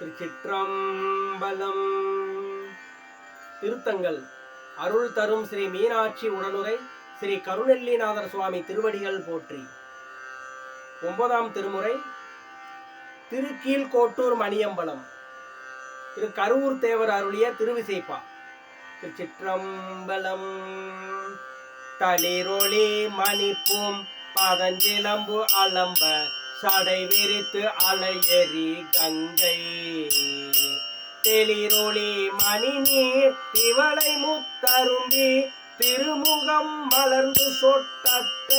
திருச்சிற்றம்பலம். திருத்தங்கள். அருள் தரும் ஸ்ரீ மீனாட்சி உடனுரை ஸ்ரீ கருணெல்லிநாதர் சுவாமி திருவடிகள் போற்றி. ஒன்பதாம் திருமுறை திருக்கீழ்கோட்டூர் மணியம்பலம். திரு கருவூர் தேவர் அருளிய திருவிசைப்பா. திருச்சிற்றம்பலம். தளிரொளி மணிப்பும் பதஞ்சிலம்பு அலம்ப. சடை விரித்து அலையெறி கங்கை. தெளிரொளி மணி நீர் இவளை முத்தரும்பி திருமுகம் மலர்ந்து சொட்டத்த.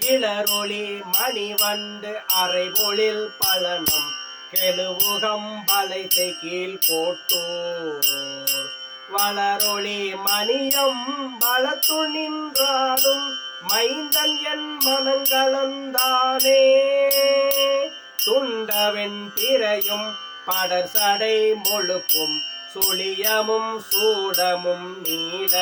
கிளரொளி மணி வண்டு அரைபொழில் பலனம் கெழுவுகம் பலைசை கீழ் கோட்டூர் வளரொளி மணியம் வளத்து நின்றாடும் மைந்தன் என் தானே துண்டவென் திரையும் படர் சடை முழுப்பும் சுழியமும் சூடமும் நீல.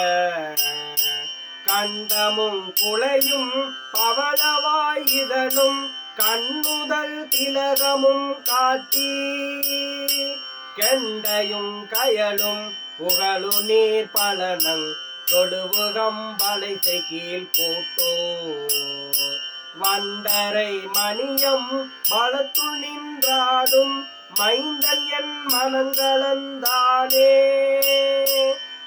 கண்டமும் குளையும் பவளவாய் இதழும் கண்ணுதல் திலகமும் காட்டி. கெண்டையும் கயலும் புகழு நீர் பலனங் தொடுவுகம் வளைசை கீழ் போட்டோ. அந்தரை மணியம் பலத்துள் நின்றாடும் மைந்தன் என் மனங்களந்தானே.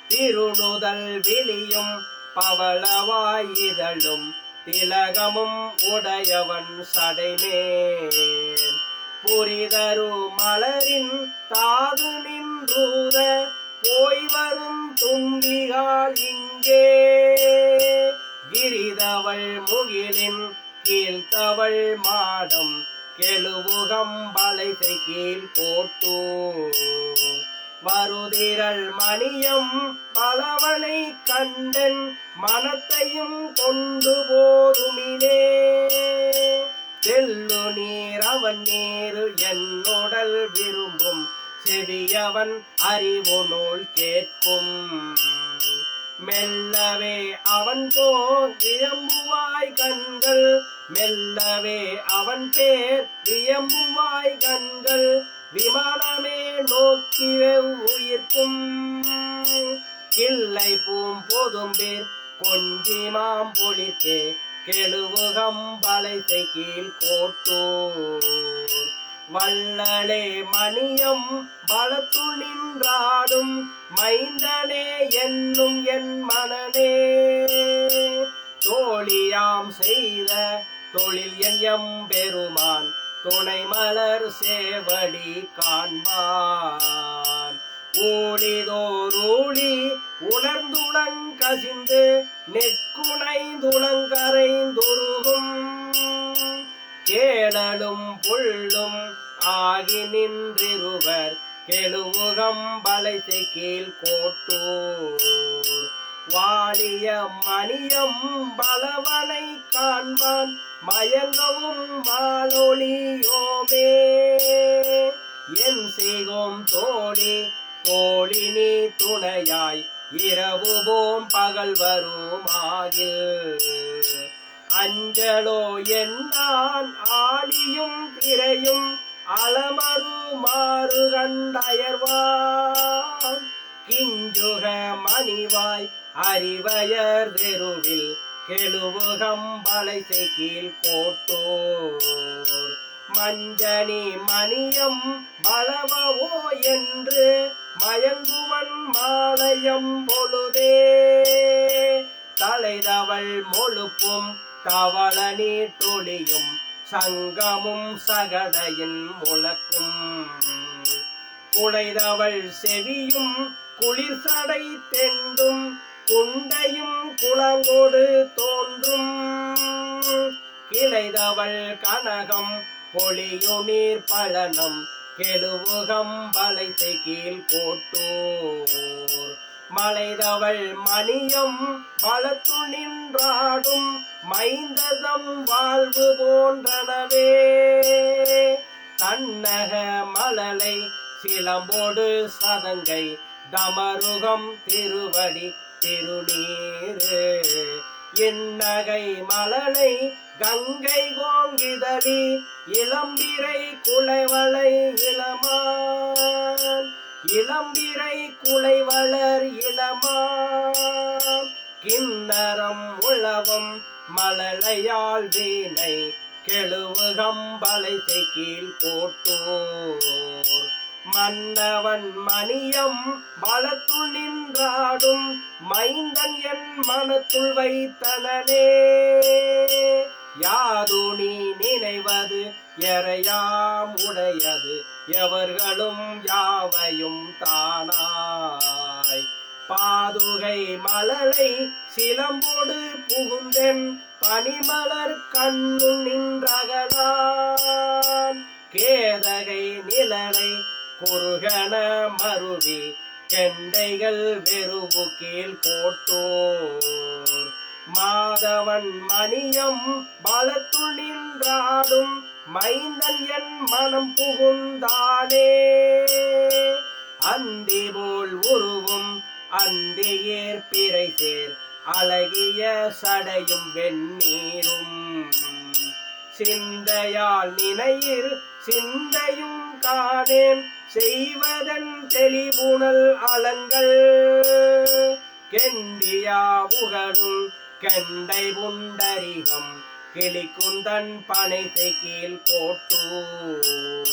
திருணுதல் விழியும் பவளவாயிதழும் திலகமும் உடையவன் சடைமேல். புரிதரு மலரின் தாது நின்றூர போய் வரும் தும்பிகால் இங்கே. கிரிதவள் முகிலின் கீழ் தவள் மாடம் கெழுவுகம் கீழ் போட்டோ. வருதிரள் மணியம் பலவனை கண்டன் மனத்தையும் கொண்டு போதுமிலே. செல்லு நீர் அவன் நீரு என்னுடல் விரும்பும் செவியவன் அறிவு நூல் கேட்கும். மெல்லவே அவன் போர் வியம்புவாய் கண்கள் மெல்லவே அவன் பேர் வியம்புவாய் கண்கள் விமானமே நோக்கி உயிர்க்கும் கிள்ளை பூம் போதும் பேர் கொஞ்சிமாம் பொழித்தே கெழுவுகம் வளைசை கீழ் கோட்டூர். வள்ளலே மணியம் பலத்து நின்றாடும் மைந்தனே என்னும் என் மனனே தோழியாம் செய்த தொழில் என் எம் பெருமான் துணை மலர் சேவடி காண்பான். ஊழிதோரூழி உணர்ந்துளங் கசிந்து நெற்குணைந்துளங்கரைந்துருகும். கேளலும் புள்ளும் ஆகி நின்றிருவர் கெழுவுகம் வளைத்து கீழ் கோட்டூர் வாலிய மணியம் பலவனை காண்பான். மயங்கவும் மாலொளியோமே என் செய்வோம் தோழி தோழி நீ துணையாய் இரவு போம் பகல் வருமாகில். அஞ்சலோ என்னான் ஆலியும் திரையும் அலமரு கண்டயர்வான் கிஞ்சுக மணிவாய் அறிவயர் தெருவில் கெழுவுகம்பளை வளைசை கீழ் போட்டோர். மஞ்சனி மணியம் பலவோ என்று மயங்குவன் மாலயம் பொழுதே. தலைதவள் மொழுப்பும் தவள நீற்றொளியும் சங்கமும் சகடையின் முழக்கும். குடைதவள் செவியும் குளிர் சடை தெண்டும் குண்டையும் குளங்கோடு தோன்றும். கிளைதவள் கனகம் பொழியு நீர் பழனம் கெழுவுகம் வளைத்து கீழ் போட்டோர் மலைதவள் மணியம் பலத்து நின்றாடும் மைந்ததம் வாழ்வு போன்றனவே. தன்னக மலலை சிலம்போடு சதங்கை தமருகம் திருவடி திருநீரு நகை மலனை கங்கை கோங்கிதழி இளம்பிரை குலைவளை இளமான். இளம்பிரை குலைவளர் இளமான். இளமாம் கிண்ணறம் உழவும் மழலையால் வீணை கெழுவுகம்பலை கீழ் போட்டோர். மன்னவன் மணியம் வளத்துள் நின்றாடும் மைந்தன் என் மனத்துள் வைத்தனே யாது நீ நினைவது எறையாம் உடையது எவர்களும் யாவையும் தானாய். பாதுகை மலரை சிலம்போடு புகுந்தென் பனிமலர் கண்ணு நின்றகலான். கேதகை நிழலை பொருகன மருவி கெண்டைகள் வெறுவு கீழ் போட்டோர். மாதவன் மணியம் பலத்துள் நின்றாடும் மைந்தன் என் மனம் புகுந்தானே. அந்தி போல் உருவும் அந்தியேர் பிறை சேர் அழகிய சடையும் வெந்நீரும். சிந்தையால் நினையில் சிந்தையும் காணேன் செய்வதன் தெளிவுணல் அலங்கள். கெண்டியா புகழும் கெண்டை புண்டரிகம் கிளிக்குந்தன் பனைசை கீழ் கோட்டூர்.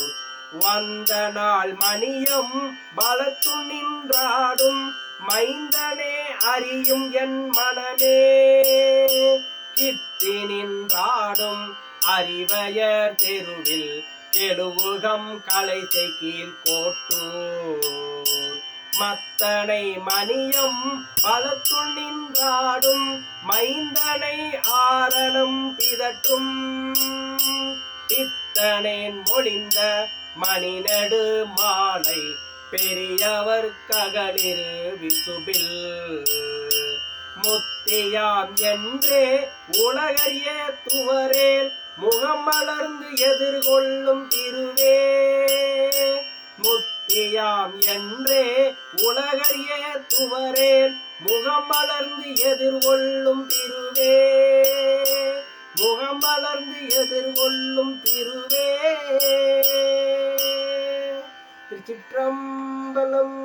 வந்த நாள் மணியம் பலத்து நின்றாடும் மைந்தனே அறியும் என் மனமே. கித்தி நின்றாடும் அறிவயர் தெருவில் கெடுவுகம் கலைசை கீழ் கோட்டூர் மத்தனை மணியம் பலத்துள் நின்றாடும் மைந்தனை ஆரணம் பிதட்டும் பித்தனேன் மொழிந்த மணிநடு மாலை பெரியவர் ககளிரு விசுபில். முத்தியாம் என்றே உலகறிய துவரேல் முகம் மலர்ந்து எதிர்கொள்ளும் திருவே. முத்தியாம் என்றே உலகறிய துவரேன். முகம் மலர்ந்து எதிர்கொள்ளும் திருவே. முகம் மலர்ந்து எதிர்கொள்ளும் திருவே. திருச்சிற்றம்பலம்